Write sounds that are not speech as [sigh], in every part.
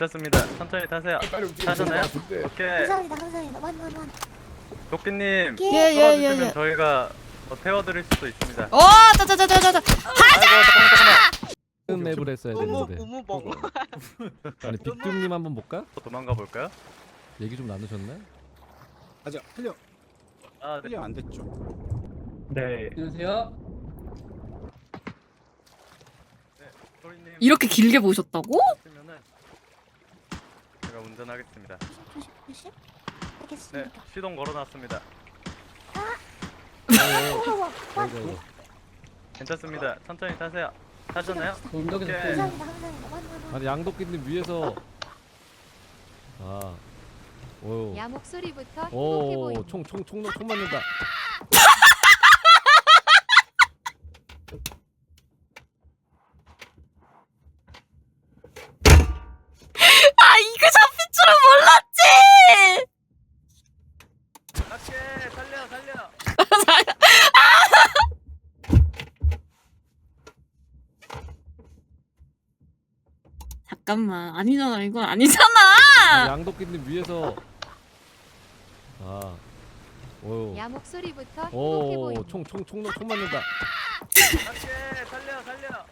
됐습니다. 천천히 타세요. 빨리 움직여. 타셨나요? 오케이. 감사합니다 감사합니다 완완완 도끼님 예. 떨어주시면 예예예예. 저희가 어, 태워드릴 수도 있습니다. 어, 자자자자자자. 아이고 잠깐만 잠깐만. 큰 맵을 했어야 우무 되는데 우무 먹어. [laughs] 아니 빅dum님 한번 볼까? 또 도망가 볼까요? 얘기 좀 나누셨나? 아직 흘려 아 네. 흘려 안 됐죠. 네. 안녕하세요. 소리님 이렇게 길게 보셨다고? 제가 운전하겠습니다. 조심 조심 네, 알겠습니다 시동 걸어놨습니다. 아이고 아이고 괜찮습니다. 천천히 타세요. 타셨나요? 언덕에서 오케이. 보이는 감사합니다 감사합니다 완 완 완 아니 양도끼님 위에서 아 오우 야 목소리부터 행복해 보인다. 오총총총 총 맞는다 아, 이거 잡힐 줄은 몰랐지. 오케이 살려 살려. 잠깐만. 아니잖아. 이건 아니잖아. 아니, 양도끼님 위에서 아 오우 야 목소리부터 행복해 보인다. 오총총총 총 맞는다 오케이 살려 살려.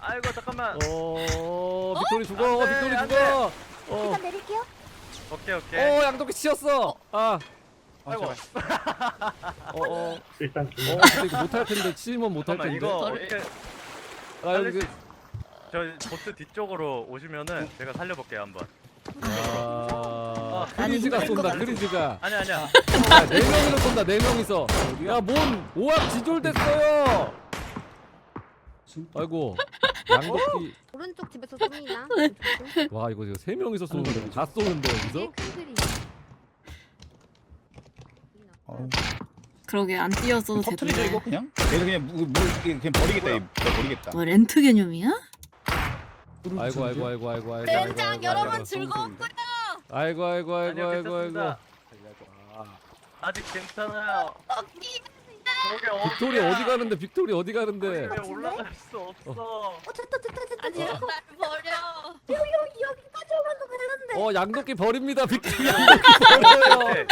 아이고 잠깐만. 어 빅토리 죽어 안 돼, 빅토리 안 죽어 어 일단 내릴게요 오케이 오케이. 어, 양도끼 치였어 아 아이고 어어 일단 어, 근데 이거 못할 텐데 치면 못할 잠깐만 텐데. 이거 저를- 어떻게 아 여기 그 저 보트 뒤쪽으로 오시면은 제가 살려볼게요 한번. 아, 아니, 크리즈가 쏜다. 같아. 크리즈가. 아니 아니야. 야, 네 명이서 쏜다. 네 명이서. 야, 뭔 오합 지졸됐어요. 아이고. 양도끼. 오른쪽 집에서 쏩니다. 와, 이거 이거 세 명이서 쏘는데 다 쏘는데 여기서? 이게 큰 그림. 어우. 그러게 안 뛰었어도 터트리죠. 이거 그냥? 그냥 물, 물 그냥 버리겠다. 얘 버리겠다. 뭐 렌트 개념이야? 아이고 아이고 아이고 아이고 아이고. 젠장, 아이고, 여러분. 즐거웠고요. 아이고 아이고 아이고 아이고 괜찮습니다. 아이고. 아직 괜찮아요. 저게? 빅토리 어디 가는데? 빅토리 어디 가는데? 왜 올라갈 수 없어? 어 됐다 됐다 됐다 아니, 날 버려. 여기 여기까지 오면 되는데 어, 양도끼 버립니다. 빅토리 양도끼 버려요. 네.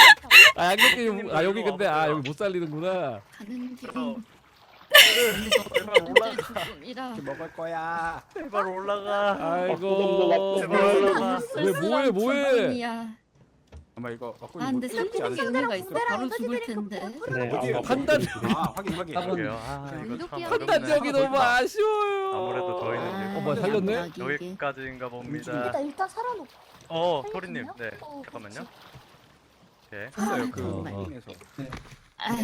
아, 양도끼 아 여기 근데 아 여기 못 살리는구나. 가는 길. 그래서 제발 올라가. 먹을 거야. 제발 올라가. 아이고. 제발 올라가. 왜 뭐해 뭐해? 야 아마 이거 갖고 아 근데 있는 거 살리는 게 의미가 있어. 바로 죽을 텐데. 어디에 판단 아 확인 확인. 한번 그러게요. 아, 이거 참 운동기한 어렵네. 판단력이 너무 아쉬워요. 아무래도 저희는 어, 뭐야, 살렸네? 여기까지인가 봅니다. 일단 일단 살아놓고 어? 소리님. 네. 어, 잠깐만요. 오케이. 했어요 그. 아, 아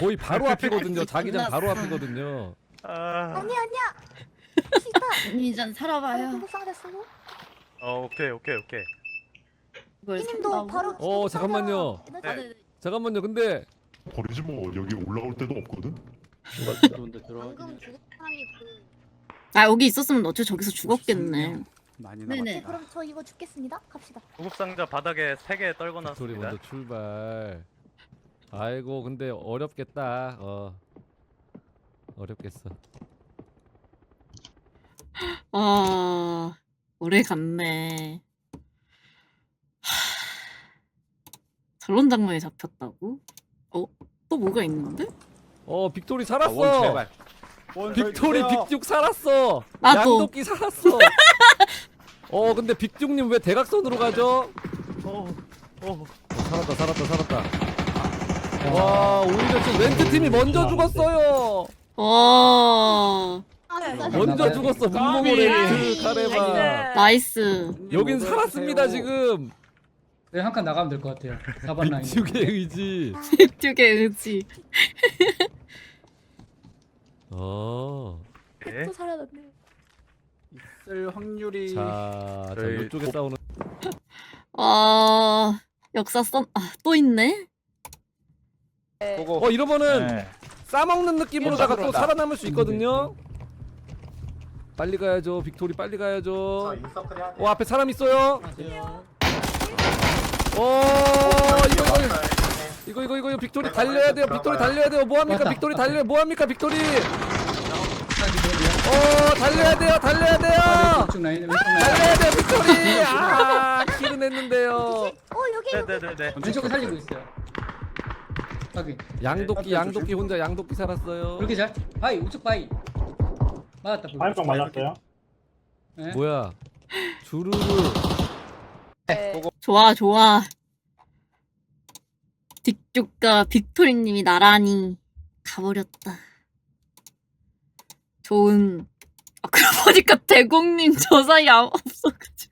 거 거의 바로 앞이거든요. 자기장 바로. 앞이거든요. 아, 아니야 아니야 시다 이전 살아봐요. 쓰고 어, 오케이, 오케이, 오케이. 이걸 산다고? 바로 어, 잠깐만요. 아, 네. 잠깐만요. 근데 버리지 뭐 여기 올라올 데도 없거든. 방금 죽은 사람이 그 아 여기 있었으면 어째 저기서 죽었겠네. 많이 네네. 네, 남았다. 그럼 저 이거 죽겠습니다 갑시다 구급 상자 바닥에 세 개 떨궈 빅토리 놨습니다. 먼저 출발. 아이고 근데 어렵겠다. 어 어렵겠어. 아 오래 갔네. 하... 저런 장면이 잡혔다고? 어? 또 뭐가 있는데? 어 빅토리 아, 원 살았어. 제발. 원 빅토리 주세요. 빅죽 살았어. 나도. 양도끼 살았어. [laughs] 어 근데 빅죽님 왜 대각선으로 가죠? 어, 어. 어, 살았다 살았다 살았다. 와 오히려 지금 렌트 팀이 먼저 죽었어요. 와 먼저 죽었어 문모모 렌트 카레바. 나이스. 여긴 살았습니다 지금. 네, 한칸 나가면 될 것 같아요. 4번 라인. 빅죽의 의지. [laughs] 빅듀의 의지. [laughs] 어. 네. 또 살아났네 있을 확률이 자, 자 저희 이쪽에 복- 싸우는. 아 역사 썸. 아또 있네. 보고. 어 이러면은 네. 싸먹는 느낌으로다가 또 들어온다. 살아남을 수 있거든요. 빨리 가야죠, 빅토리 빨리 가야죠. 어 앞에 사람 있어요. 어 이거 이거 이거 이거 이거 빅토리 달려야 돼요. 빅토리 달려야 돼요. 뭐 합니까? 빅토리 달려. 뭐 합니까? 빅토리. 어 달려야 돼요 달려야 아, 네, 돼요 라인 왼쪽 라인 달려야 돼요 빅토리 아 킬은 했는데요 어 여기 여기. 네네네네. 왼쪽에 살리고 있어요 확인 양도끼 양도끼 혼자 양도끼 살았어요. 그렇게 잘? 바이 우측 바이. 맞았다 불. 발성 맞았어요. 네. 뭐야? 주르르. 좋아 좋아. 빅쪽과 빅토리님이 나란히 가버렸다. 좋은. 아 그러고 보니까 대공님 저 사이 아무 없어가지고